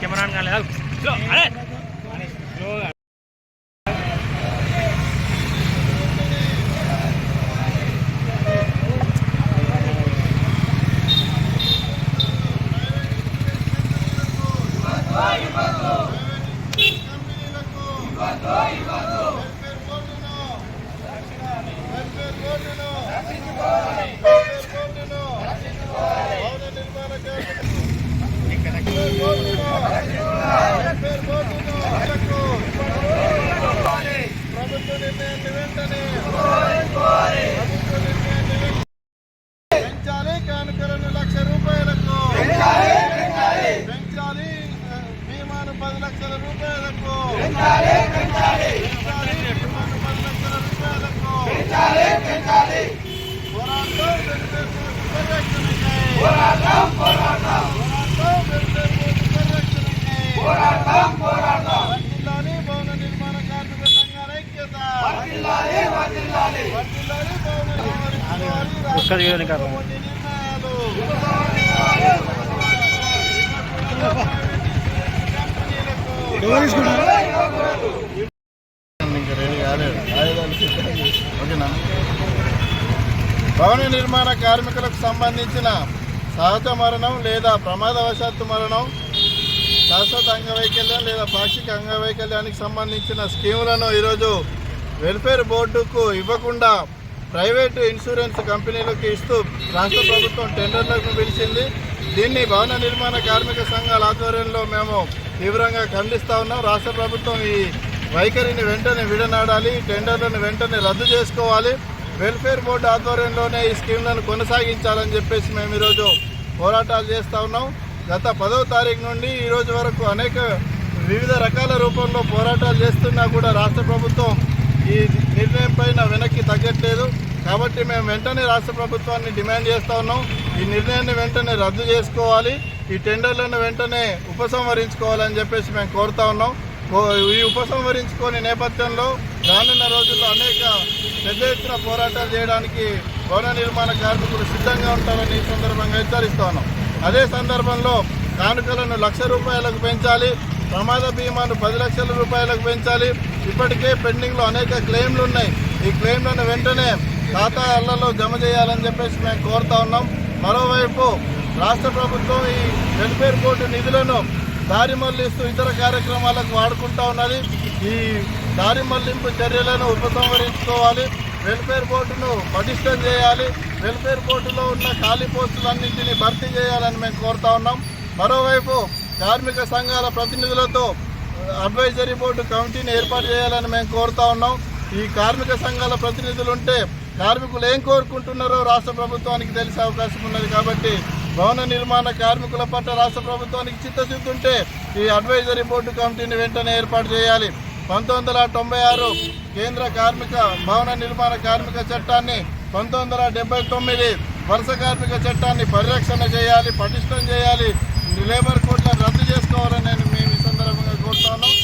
Camera కాలేదు slow అరే. స్లోగా పెంచాలి కానుకలను లక్ష రూపాయలకు. పెంచాలి బీమాను పది లక్షల రూపాయలకు. పెంచాలి బీమాను పది లక్షల రూపాయలకు. పోరాటం భవన నిర్మాణ కార్మికులకు సంబంధించిన సహజ మరణం లేదా ప్రమాదవశాత్తు మరణం శాశ్వత అంగవైకల్యం లేదా పాక్షిక అంగవైకల్యానికి సంబంధించిన స్కీములను ఈరోజు వెల్ఫేర్ బోర్డుకు ఇవ్వకుండా ప్రైవేటు ఇన్సూరెన్స్ కంపెనీలకు ఇస్తూ రాష్ట్ర ప్రభుత్వం టెండర్లకు పిలిచింది. దీన్ని భవన నిర్మాణ కార్మిక సంఘాల ఆధ్వర్యంలో మేము తీవ్రంగా ఖండిస్తూ ఉన్నాం. రాష్ట్ర ప్రభుత్వం ఈ వైఖరిని వెంటనే విడనాడాలి టెండర్లను వెంటనే రద్దు చేసుకోవాలి. వెల్ఫేర్ బోర్డు ఆధ్వర్యంలోనే ఈ స్కీమ్లను కొనసాగించాలని చెప్పేసి మేము ఈరోజు పోరాటాలు చేస్తూ ఉన్నాం. గత పదో తారీఖు నుండి ఈరోజు వరకు అనేక వివిధ రకాల రూపంలో పోరాటాలు చేస్తున్నా కూడా రాష్ట్ర ప్రభుత్వం ఈ నిర్ణయం పైన వెనక్కి తగ్గట్లేదు. కాబట్టి మేము వెంటనే రాష్ట్ర ప్రభుత్వాన్ని డిమాండ్ చేస్తూ ఉన్నాం. ఈ నిర్ణయాన్ని వెంటనే రద్దు చేసుకోవాలి. ఈ టెండర్లను వెంటనే ఉపసంహరించుకోవాలని చెప్పేసి మేము కోరుతా ఉన్నాం. ఈ ఉపసంహరించుకొని నేపథ్యంలో రానున్న రోజుల్లో అనేక పెద్ద ఎత్తున పోరాటాలు చేయడానికి భవన నిర్మాణ కార్మికులు సిద్ధంగా ఉంటారని ఈ సందర్భంగా హెచ్చరిస్తా ఉన్నాం. అదే సందర్భంలో కానుకలను లక్ష రూపాయలకు పెంచాలి. ప్రమాద బీమాను పది లక్షల రూపాయలకు పెంచాలి. ఇప్పటికే పెండింగ్లో అనేక క్లెయిమ్లు ఉన్నాయి. ఈ క్లెయిమ్లను వెంటనే ఖాతాలలో జమ చేయాలని చెప్పేసి మేము కోరుతా ఉన్నాం. మరోవైపు రాష్ట్ర ప్రభుత్వం ఈ వెల్ఫేర్ బోర్డు నిధులను దారి మళ్ళిస్తూ ఇతర కార్యక్రమాలకు వాడుకుంటా ఉన్నది. ఈ దారి మళ్ళింపు చర్యలను ఉపసంహరించుకోవాలి. వెల్ఫేర్ బోర్డును పటిష్టం చేయాలి. వెల్ఫేర్ బోర్డులో ఉన్న ఖాళీ పోస్టులన్నింటినీ భర్తీ చేయాలని మేము కోరుతా ఉన్నాం. మరోవైపు కార్మిక సంఘాల ప్రతినిధులతో అడ్వైజరీ బోర్డు కమిటీని ఏర్పాటు చేయాలని మేము కోరుతా ఉన్నాం. ఈ కార్మిక సంఘాల ప్రతినిధులు ఉంటే కార్మికులు ఏం కోరుకుంటున్నారో రాష్ట్ర ప్రభుత్వానికి తెలిసే అవకాశం ఉన్నది కాబట్టి భవన నిర్మాణ కార్మికుల పట్ల రాష్ట్ర ప్రభుత్వానికి చిత్తశుద్ధి ఉంటే ఈ అడ్వైజరీ బోర్డు కమిటీని వెంటనే ఏర్పాటు చేయాలి. పంతొమ్మిది తొంభై ఆరు కేంద్ర కార్మిక భవన నిర్మాణ కార్మిక చట్టాన్ని పంతొమ్మిది వందల తొమ్మిది వలస కార్మిక చట్టాన్ని పరిరక్షణ చేయాలి పటిష్టం చేయాలి లేబర్ కోడ్లను రద్దు చేసుకోవాలని నేను మేము ఈ సందర్భంగా కోరుతా ఉన్నాం.